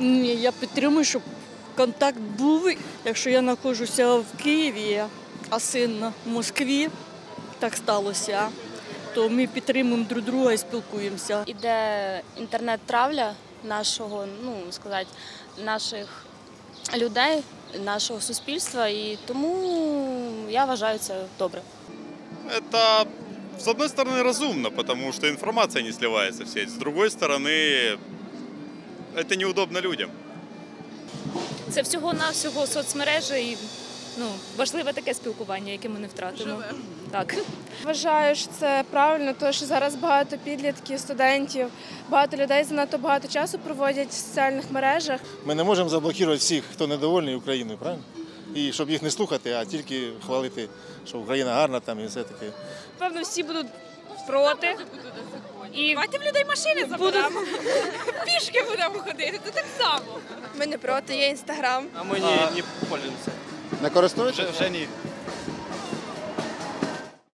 Ні, я підтримую, щоб контакт був. Якщо я знаходжуся в Києві, а син в Москві, так сталося, то ми підтримуємо друг друга і спілкуємося. Іде інтернет-травля нашого, ну сказати, наших людей, нашого суспільства, і тому я вважаю це добре. Это, с одной стороны, разумно, потому что информация не сливается в сеть. С другой стороны, это неудобно людям. Це всього-навсього соцмережі і ну, важливе таке спілкування, яке ми не втратимо. Так. Вважаю, що це правильно, тому що зараз багато підлітків, студентів, багато людей занадто багато часу проводять в соціальних мережах. Ми не можемо заблокувати всіх, хто недовольний Україною, правильно? І щоб їх не слухати, а тільки хвалити, що Україна гарна там і все таке. Певно, всі будуть проти. І Давайте в людей машини заберемо. Пішки будемо ходити, то так само. Ми не проти, є інстаграм. А ми ні, не пользуємося. Не користуєтесь? Вже, вже ні.